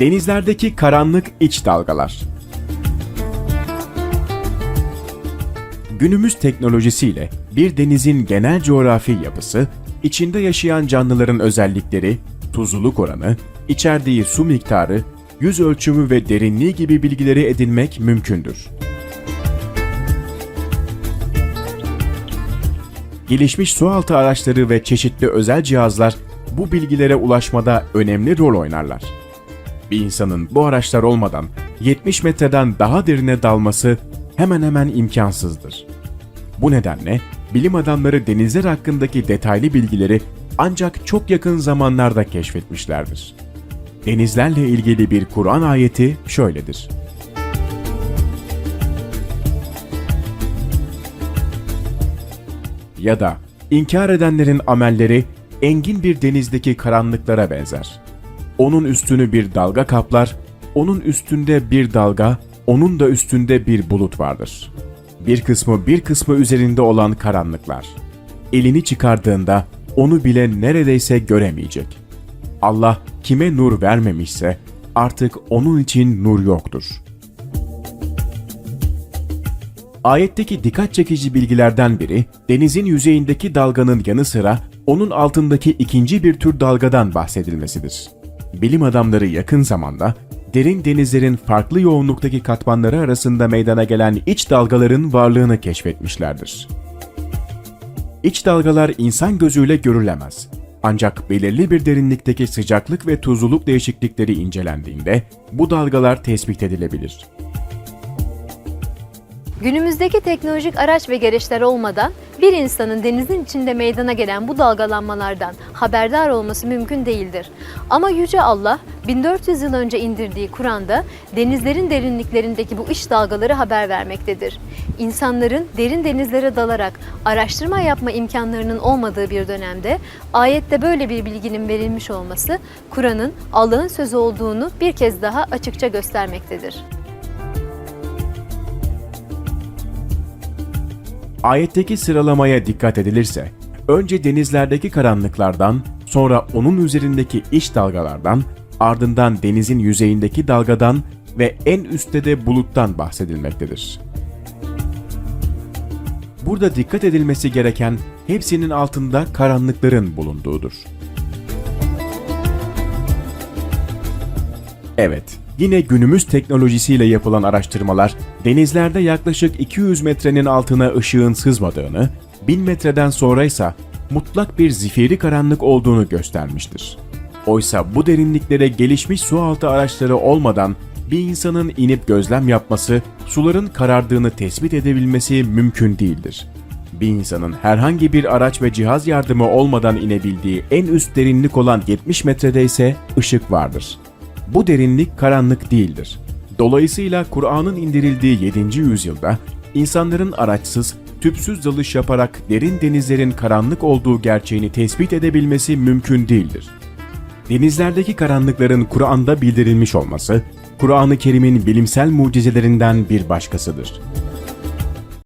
Denizlerdeki karanlık iç dalgalar. Günümüz teknolojisiyle bir denizin genel coğrafi yapısı, içinde yaşayan canlıların özellikleri, tuzluluk oranı, içerdiği su miktarı, yüz ölçümü ve derinliği gibi bilgileri edinmek mümkündür. Gelişmiş sualtı araçları ve çeşitli özel cihazlar bu bilgilere ulaşmada önemli rol oynarlar. Bir insanın bu araçlar olmadan 70 metreden daha derine dalması hemen hemen imkansızdır. Bu nedenle bilim adamları denizler hakkındaki detaylı bilgileri ancak çok yakın zamanlarda keşfetmişlerdir. Denizlerle ilgili bir Kur'an ayeti şöyledir. Ya da inkar edenlerin amelleri engin bir denizdeki karanlıklara benzer. Onun üstünü bir dalga kaplar, onun üstünde bir dalga, onun da üstünde bir bulut vardır. Bir kısmı bir kısmı üzerinde olan karanlıklar. Elini çıkardığında onu bile neredeyse göremeyecek. Allah kime nur vermemişse artık onun için nur yoktur. Ayetteki dikkat çekici bilgilerden biri, denizin yüzeyindeki dalganın yanı sıra onun altındaki ikinci bir tür dalgadan bahsedilmesidir. Bilim adamları yakın zamanda derin denizlerin farklı yoğunluktaki katmanları arasında meydana gelen iç dalgaların varlığını keşfetmişlerdir. İç dalgalar insan gözüyle görülemez. Ancak belirli bir derinlikteki sıcaklık ve tuzluluk değişiklikleri incelendiğinde bu dalgalar tespit edilebilir. Günümüzdeki teknolojik araç ve gereçler olmadan bir insanın denizin içinde meydana gelen bu dalgalanmalardan haberdar olması mümkün değildir. Ama Yüce Allah 1400 yıl önce indirdiği Kur'an'da denizlerin derinliklerindeki bu iç dalgaları haber vermektedir. İnsanların derin denizlere dalarak araştırma yapma imkanlarının olmadığı bir dönemde ayette böyle bir bilginin verilmiş olması Kur'an'ın Allah'ın sözü olduğunu bir kez daha açıkça göstermektedir. Ayetteki sıralamaya dikkat edilirse, önce denizlerdeki karanlıklardan, sonra onun üzerindeki iç dalgalardan, ardından denizin yüzeyindeki dalgadan ve en üstte de buluttan bahsedilmektedir. Burada dikkat edilmesi gereken hepsinin altında karanlıkların bulunduğudur. Evet, yine günümüz teknolojisiyle yapılan araştırmalar denizlerde yaklaşık 200 metrenin altına ışığın sızmadığını, 1000 metreden sonra ise mutlak bir zifiri karanlık olduğunu göstermiştir. Oysa bu derinliklere gelişmiş sualtı araçları olmadan bir insanın inip gözlem yapması, suların karardığını tespit edebilmesi mümkün değildir. Bir insanın herhangi bir araç ve cihaz yardımı olmadan inebildiği en üst derinlik olan 70 metrede ise ışık vardır. Bu derinlik karanlık değildir. Dolayısıyla Kur'an'ın indirildiği 7. yüzyılda insanların araçsız, tüpsüz dalış yaparak derin denizlerin karanlık olduğu gerçeğini tespit edebilmesi mümkün değildir. Denizlerdeki karanlıkların Kur'an'da bildirilmiş olması, Kur'an-ı Kerim'in bilimsel mucizelerinden bir başkasıdır.